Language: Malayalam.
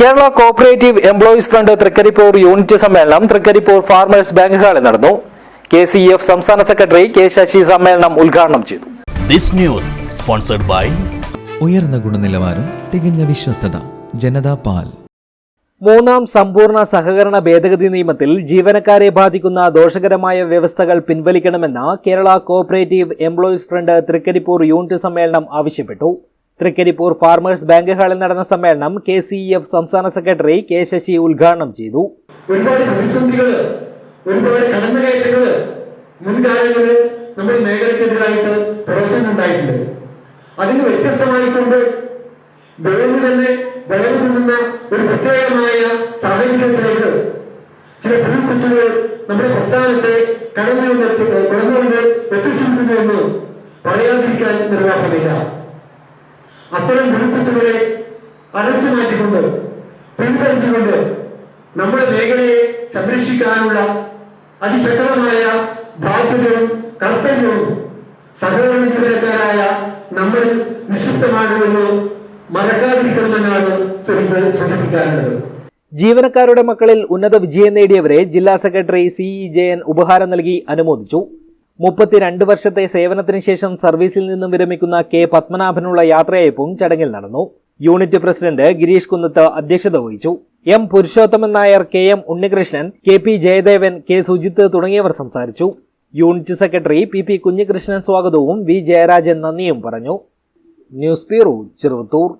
Kerala cooperative employees front Thrikaripur unit സമ്മേളനം തൃക്കരിപ്പൂർ ഫാർമേഴ്സ് ബാങ്ക് ഹാളിൽ നടന്നു. കെ സി എഫ് സംസ്ഥാന സെക്രട്ടറി കെ ശശി സമ്മേളനം ഉദ്ഘാടനം ചെയ്തു. ദിസ് ന്യൂസ് സ്പോൺസർഡ് ബൈ ഉയർന്ന ഗുണനിലവാരം തികഞ്ഞ വിശ്വസ്തത ജനതാ പാൽ. മൂന്നാം സമ്പൂർണ സഹകരണ ഭേദഗതി നിയമത്തിൽ ജീവനക്കാരെ ബാധിക്കുന്ന ദോഷകരമായ വ്യവസ്ഥകൾ പിൻവലിക്കണമെന്ന് Kerala cooperative employees front Thrikaripur unit സമ്മേളനം ആവശ്യപ്പെട്ടു. തൃക്കരിപ്പൂർ ഫാർമേഴ്സ് ബാങ്ക് ഹാളിൽ നടന്ന സമ്മേളനം കെ സി എഫ് സംസ്ഥാന സെക്രട്ടറി കെ ശശി ഉദ്ഘാടനം ചെയ്തു. ഒരുപാട് അതിന് വ്യത്യസ്തമായിക്കൊണ്ട് വിളവ് തന്നെ വിളവ് നിന്ന ഒരു പ്രത്യേകമായ സാഹചര്യത്തിലേക്ക് ചില പുഴുക്കുത്തുകൾ നമ്മുടെ പ്രസ്ഥാനത്തെ കടന്നുകൊണ്ട് കടന്നുകൊണ്ട് എത്തിച്ചിരിക്കുന്നു എന്ന് പറയാതിരിക്കാൻ നിർവാഹമില്ല. അത്തരം പുഴുക്കുത്തുകളെ അടച്ചു മാറ്റിക്കൊണ്ട് പിൻവലിച്ചുകൊണ്ട് നമ്മുടെ മേഖലയെ സംരക്ഷിക്കാനുള്ള അതിശക്തമായ ബാധ്യതയും കർത്തവ്യവും സഹകരണ ജീവനക്കാരായ നമ്മൾ നിക്ഷിപ്തമാണ് എന്ന് മറക്കാതിരിക്കണമെന്നാണ് ചെറുപ്പ് സൂചിപ്പിക്കാറുള്ളത്. ജീവനക്കാരുടെ മക്കളിൽ ഉന്നത വിജയം നേടിയവരെ ജില്ലാ സെക്രട്ടറി സി ഇ ജയൻ ഉപഹാരം നൽകി അനുമോദിച്ചു. മുപ്പത്തിരണ്ട് വർഷത്തെ സേവനത്തിന് ശേഷം സർവീസിൽ നിന്നും വിരമിക്കുന്ന കെ പത്മനാഭനുള്ള യാത്രയയപ്പും ചടങ്ങിൽ നടന്നു. യൂണിറ്റ് പ്രസിഡന്റ് ഗിരീഷ് കുന്നത്ത് അധ്യക്ഷത വഹിച്ചു. M Purushothaman Nair K M Unnikrishnan K P Jayadevan K Sujith തുടങ്ങിയവർ സംസാരിച്ചു. Unit secretary P P Kunhikrishnan സ്വാഗതവും വി ജയരാജൻ നന്ദിയും പറഞ്ഞു. News bureau Cheruvathur.